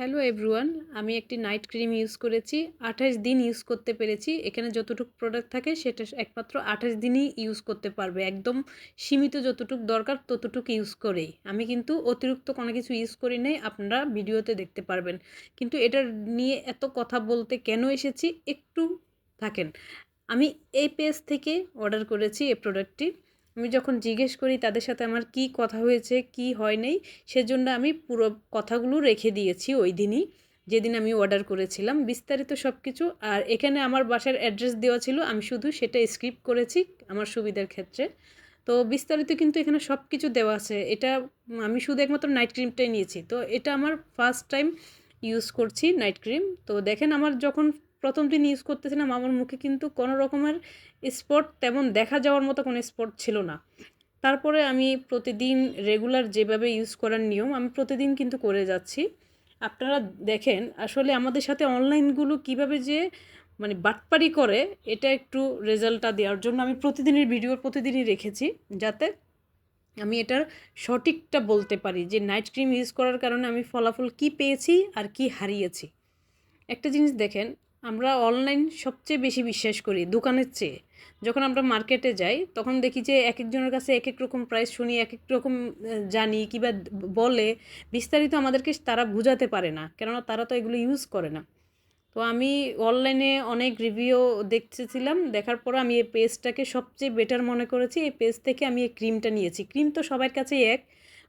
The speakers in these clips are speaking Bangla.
হ্যালো এভরিওয়ান আমি একটি নাইট ক্রিম ইউজ করেছি। আঠাশ দিন ইউজ করতে পেরেছি। এখানে যতটুকু প্রোডাক্ট থাকে, সেটা একমাত্র আঠাশ দিনই ইউজ করতে পারবে। একদম সীমিত যতটুকু দরকার, ততটুকু ইউজ করেই। আমি কিন্তু অতিরিক্ত কোনো কিছু ইউজ করি নাই, আপনারা ভিডিওতে দেখতে পারবেন। কিন্তু এটা নিয়ে এত কথা বলতে কেন এসেছি, একটু থাকেন। আমি এই পেজ থেকে অর্ডার করেছি এই প্রোডাক্টটি আমি যখন জিজ্ঞেস করি তাদের সাথে আমার কি কথা হয়েছে, কি হয় নাই, সেজন্য আমি পুরো কথাগুলো রেখে দিয়েছি ওই দিনই, যেদিন আমি অর্ডার করেছিলাম। বিস্তারিত সব কিছু আর এখানে আমার বাসার অ্যাড্রেস দেওয়া ছিল, আমি শুধু সেটা স্ক্রিপ্ট করেছি আমার সুবিধার ক্ষেত্রে। তো বিস্তারিত কিন্তু এখানে সব কিছু দেওয়া আছে। এটা আমি শুধু একমাত্র নাইট ক্রিমটাই নিয়েছি। তো এটা আমার ফার্স্ট টাইম ইউজ করছি নাইট ক্রিম তো দেখেন আমার যখন প্রথম দিন ইউজ করতেছিলাম, আমার মুখে কিন্তু কোনো রকমের স্পট তেমন দেখা যাওয়ার মতো কোনো স্পট ছিল না। তারপরে আমি প্রতিদিন রেগুলার যেভাবে ইউজ করার নিয়ম, আমি প্রতিদিন কিন্তু করে যাচ্ছি। আপনারা দেখেন, আসলে আমাদের সাথে অনলাইনগুলো কীভাবে যে মানে বাটপারি করে, এটা একটু রেজাল্টটা দেওয়ার জন্য আমি প্রতিদিনের ভিডিও প্রতিদিনই রেখেছি, যাতে আমি এটার সঠিকটা বলতে পারি যে নাইট ক্রিম ইউজ করার কারণে আমি ফলাফল কি পেয়েছি আর কি হারিয়েছি। একটা জিনিস দেখেন আমরা অনলাইন সবচেয়ে বেশি বিশ্বাস করি, দোকানের চেয়ে। যখন আমরা মার্কেটে যাই, তখন দেখি যে এক একজনের কাছে এক এক রকম প্রাইস শুনি এক এক রকম জানি কিবা বলে, বিস্তারিত আমাদেরকে তারা বুঝাতে পারে না, কেননা তারা তো এগুলো ইউজ করে না। তো আমি অনলাইনে অনেক রিভিউ দেখতেছিলাম, দেখার পর আমি এই পেজটাকে সবচেয়ে বেটার মনে করেছি, এই পেজ থেকে আমি এই ক্রিমটা নিয়েছি। ক্রিম তো সবার কাছেই এক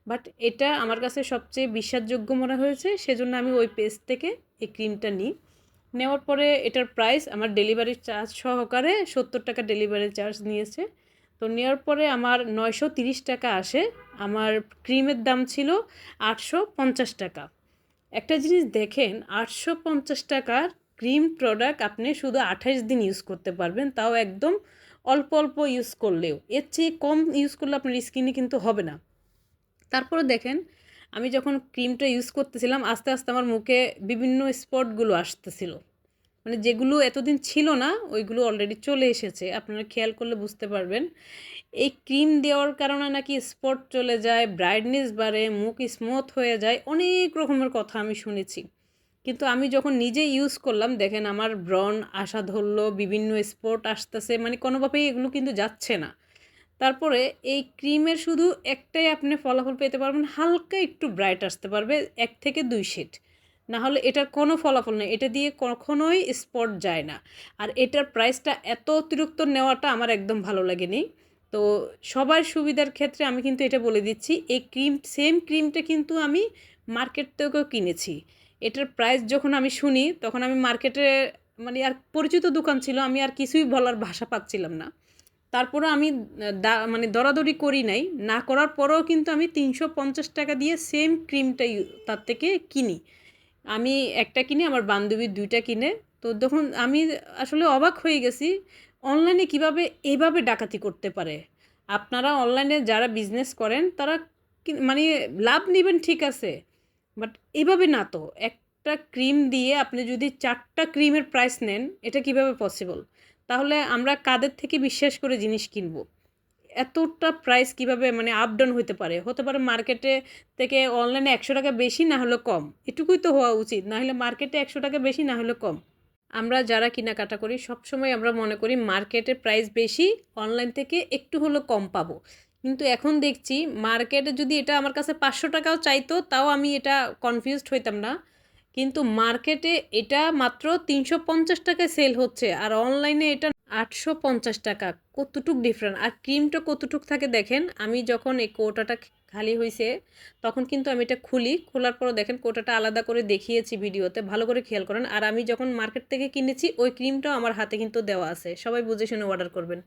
বাট এটা আমার কাছে সবচেয়ে বিশ্বাসযোগ্য মনে হয়েছে, সেজন্য আমি ওই পেজ থেকে এই ক্রিমটা নিই। নেওয়ার পরে এটার প্রাইস আমার ডেলিভারি চার্জ সহকারে সত্তর টাকা ডেলিভারি চার্জ নিয়েছে। তো নেওয়ার পরে আমার নয়শো তিরিশ টাকা আসে। আমার ক্রিমের দাম ছিল আটশো পঞ্চাশ টাকা। একটা জিনিস দেখেন, আটশো পঞ্চাশ টাকার ক্রিম প্রোডাক্ট আপনি শুধু আঠাশ দিন ইউজ করতে পারবেন, তাও একদম অল্প অল্প ইউজ করলেও। এর চেয়ে কম ইউজ করলে আপনার স্কিনে কিন্তু হবে না। তারপরে দেখেন আমি যখন ক্রিমটা ইউজ করতেছিলাম, আস্তে আস্তে আমার মুখে বিভিন্ন স্পটগুলো আসতেছিল। মানে যেগুলো এতদিন ছিল না, ওইগুলো অলরেডি চলে এসেছে। আপনারা খেয়াল করলে বুঝতে পারবেন। এই ক্রিম দেওয়ার কারণে নাকি স্পট চলে যায়, ব্রাইটনেস বাড়ে, মুখ স্মুথ হয়ে যায়, অনেক রকমের কথা আমি শুনেছি। কিন্তু আমি যখন নিজে ইউজ করলাম, দেখেন আমার ব্রন আসা ধরলো, বিভিন্ন স্পট আসতেছে মানে কোনোভাবেই এগুলো কিন্তু যাচ্ছে না। তারপরে এই ক্রিমের শুধু একটাই আপনি ফলাফল পেতে পারবেন, হালকা একটু ব্রাইট আসতে পারবে, এক থেকে দুই শেড। না হলে এটার কোনো ফলাফল নেই, এটা দিয়ে কখনোই স্পট যায় না। আর এটার প্রাইসটা এত অতিরিক্ত নেওয়াটা আমার একদম ভালো লাগেনি। তো সবার সুবিধার ক্ষেত্রে আমি কিন্তু এটা বলে দিচ্ছি, এই ক্রিম, সেম ক্রিমটা কিন্তু আমি মার্কেট থেকেও কিনেছি। এটার প্রাইস যখন আমি শুনি, তখন আমি মার্কেটে মানে আর পরিচিত দোকান ছিল, আমি আর কিছুই বলার ভাষা পাচ্ছিলাম না। তারপরে আমি মানে দরাদরি করি নাই। না করার পরেও কিন্তু আমি তিনশো পঞ্চাশ টাকা দিয়ে সেম ক্রিমটা তার থেকে কিনি। আমি একটা কিনে, আমার বান্ধবীর দুইটা কিনে। তো তখন আমি আসলে অবাক হয়ে গেছি অনলাইনে কীভাবে এভাবে ডাকাতি করতে পারে? আপনারা অনলাইনে যারা বিজনেস করেন, তারা মানে লাভ নেবেন ঠিক আছে বাট এভাবে না তো। একটা ক্রিম দিয়ে আপনি যদি চারটা ক্রিমের প্রাইস নেন, এটা কীভাবে পসিবল তাহলে আমরা কাদের থেকে বিশ্বাস করে জিনিস কিনবো? এতটা প্রাইস কীভাবে মানে আপ ডাউন হতে পারে? হতে পারে মার্কেটে থেকে অনলাইনে একশো টাকা বেশি না হলে কম। এটুকুই তো হওয়া উচিত, না হলে মার্কেটে একশো টাকা বেশি না হলে কম। আমরা যারা কেনাকাটা করি, সবসময় আমরা মনে করি মার্কেটের প্রাইস বেশি অনলাইন থেকে একটু হলেও কম পাবো। কিন্তু এখন দেখছি মার্কেটে যদি এটা আমার কাছে পাঁচশো টাকাও চাইতো, তাও আমি এটা কনফিউজড হইতাম না। কিন্তু মার্কেটে এটা মাত্র তিনশো পঞ্চাশ টাকায় সেল হচ্ছে আর অনলাইনে এটা আটশো পঞ্চাশ টাকা। কতটুক ডিফারেন্ট আর ক্রিমটা কতটুক থাকে দেখেন, আমি যখন এই কোটাটা খালি হয়েছে তখন কিন্তু আমি এটা খুলি, খোলার পরও দেখেন কোটাটা আলাদা করে দেখিয়েছি ভিডিওতে, ভালো করে খেয়াল করেন। আর আমি যখন মার্কেট থেকে কিনেছি, ওই ক্রিমটাও আমার হাতে কিন্তু দেওয়া আছে। সবাই বুঝে শুনে অর্ডার করবেন।